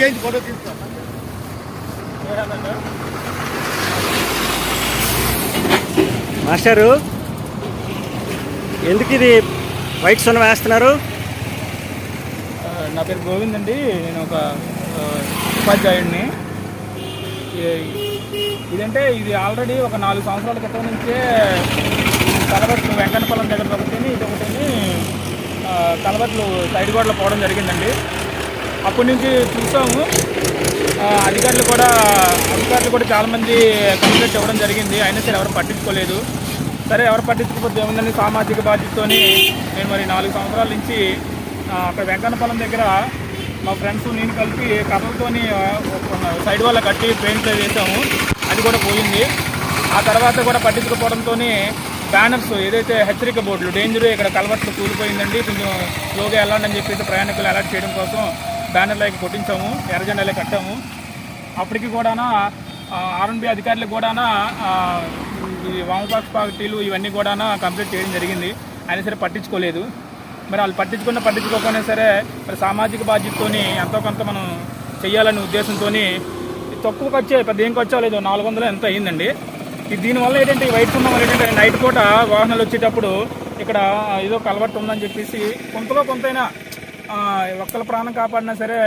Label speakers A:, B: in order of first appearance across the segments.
A: చేయించి ఫోటో తీసుకో.
B: మాస్టారు ఎందుకు ఇది వైట్ సున్నం వేస్తున్నారు?
C: నా పేరు గోవింద్ అండి. నేను ఒక ఉపాధ్యాయుడిని. ఇదంటే ఇది ఆల్రెడీ ఒక నాలుగు సంవత్సరాల క్రితం నుంచే కలబట్లు వెంకన్నపల్లం దగ్గర ఒకటిని ఇది ఒకటిని కలబట్లు సైడ్ గోడలు పోవడం జరిగిందండి. అప్పటి నుంచి చూసాము. అధికారులు కూడా అధికారులు కూడా చాలామంది కంప్లైంట్ ఇవ్వడం జరిగింది. అయినా సరే ఎవరు పట్టించుకోలేదు. సరే ఎవరు పట్టించుకోకపోతే ఏముందని సామాజిక బాధ్యతతోని నేను మరి నాలుగు సంవత్సరాల నుంచి అక్కడ వెంకన్నపాలెం దగ్గర మా ఫ్రెండ్స్ నేను కలిపి కర్రలతోని ఒక సైడ్ వల్ల కట్టి పెయింట్ వేసాము. అది కూడా పోయింది. ఆ తర్వాత కూడా పట్టించుకోవడంతో బ్యానర్స్ ఏదైతే హెచ్చరిక బోర్డులు డేంజర్ ఇక్కడ కలవట్లు కూలిపోయిందండి కొంచెం లోగా వెళ్ళండి అని చెప్పేసి ప్రయాణికులు అలర్ట్ చేయడం కోసం బ్యానర్లు అవి కొట్టించాము ఎర్రజెండాలే కట్టాము. అప్పటికి కూడా ఆర్ఎన్బి అధికారులకు కూడా ఈ వామపక్ష పార్టీలు ఇవన్నీ కూడా కంప్లీట్ చేయడం జరిగింది. అయినా సరే పట్టించుకోలేదు. మరి వాళ్ళు పట్టించుకున్న పట్టించుకోకపోయినా సరే మరి సామాజిక బాధ్యతతోని ఎంతో కొంత మనం చేయాలనే ఉద్దేశంతో తక్కువ ఖర్చే పెద్ద ఏం ఖర్చు లేదు నాలుగు వందలు ఎంత అయ్యిందండి దీనివల్ల ఏంటంటే వైట్ ఉన్న వల్ల ఏంటంటే నైట్ పూట వాహనాలు వచ్చేటప్పుడు ఇక్కడ ఏదో కలవట్టు ఉందని చెప్పేసి కొంతలో కొంతైనా ఒక్కల ప్రాణం కాపాడినా సరే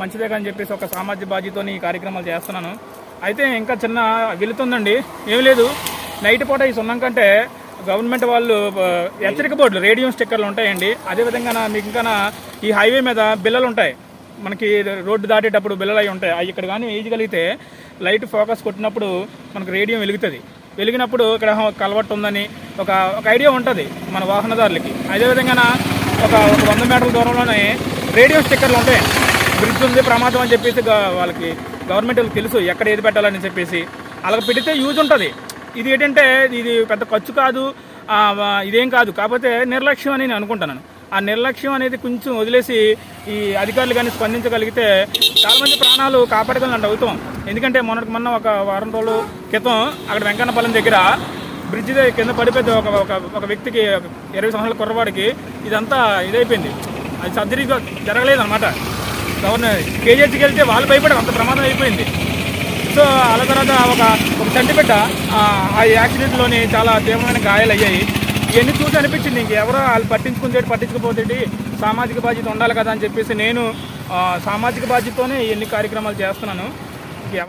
C: మంచిదే కానీ చెప్పేసి ఒక సామాజిక బాధ్యతతో ఈ కార్యక్రమాలు చేస్తున్నాను. అయితే ఇంకా చిన్న వెళుతుందండి ఏం లేదు. నైట్ పూట ఈ సున్నం కంటే గవర్నమెంట్ వాళ్ళు హెచ్చరిక బోర్డులు రేడియం స్టిక్కర్లు ఉంటాయండి. అదేవిధంగా మీకు ఇంకా ఈ హైవే మీద బిల్లలు ఉంటాయి. మనకి రోడ్డు దాటేటప్పుడు బిల్లలు అవి ఉంటాయి. అవి ఇక్కడ కానీ వేయగలిగితే లైట్ ఫోకస్ కొట్టినప్పుడు మనకు రేడియం వెలుగుతుంది. వెలిగినప్పుడు ఇక్కడ కలవట్టు ఉందని ఒక ఒక ఐడియా ఉంటుంది మన వాహనదారులకి. అదేవిధంగా ఒక ఒక వంద మీటర్ల దూరంలోనే రేడియో స్టిక్కర్లు ఉంటాయి. బ్రిడ్జ్ ఉంది ప్రమాదం అని చెప్పేసి వాళ్ళకి గవర్నమెంట్ వాళ్ళకి తెలుసు ఎక్కడ ఏది పెట్టాలని చెప్పేసి. అలా పెడితే యూజ్ ఉంటుంది. ఇది ఏంటంటే ఇది పెద్ద ఖర్చు కాదు ఇదేం కాదు. కాకపోతే నిర్లక్ష్యం అని నేను అనుకుంటున్నాను ఆ నిర్లక్ష్యం అనేది కొంచెం వదిలేసి ఈ అధికారులు కానీ స్పందించగలిగితే చాలామంది ప్రాణాలు కాపాడగలను అవుతాం ఎందుకంటే మొన్నటికి మొన్న ఒక వారం రోజుల క్రితం అక్కడ వెంకన్నపల్లం దగ్గర బ్రిడ్జ్ కింద పడిపోయింది ఒక ఒక ఒక వ్యక్తికి ఒక ఇరవై సంవత్సరాల కుర్రవాడికి ఇదంతా ఇదైపోయింది. అది సర్జరీగా జరగలేదు అనమాట గవర్నర్ కేజీహెచ్కి వెళ్తే వాళ్ళు భయపడారు అంత ప్రమాదం అయిపోయింది. సో అలా తర్వాత ఒక ఒక చంటి బిడ్డ ఆ యాక్సిడెంట్లోని చాలా తీవ్రమైన గాయాలు అయ్యాయి. ఇవన్నీ చూసి అనిపించింది ఇంక ఎవరో వాళ్ళు పట్టించుకుంటే పట్టించుకుపోతేటి సామాజిక బాధ్యత ఉండాలి కదా అని చెప్పేసి నేను సామాజిక బాధ్యతతోనే ఎన్ని కార్యక్రమాలు చేస్తున్నాను.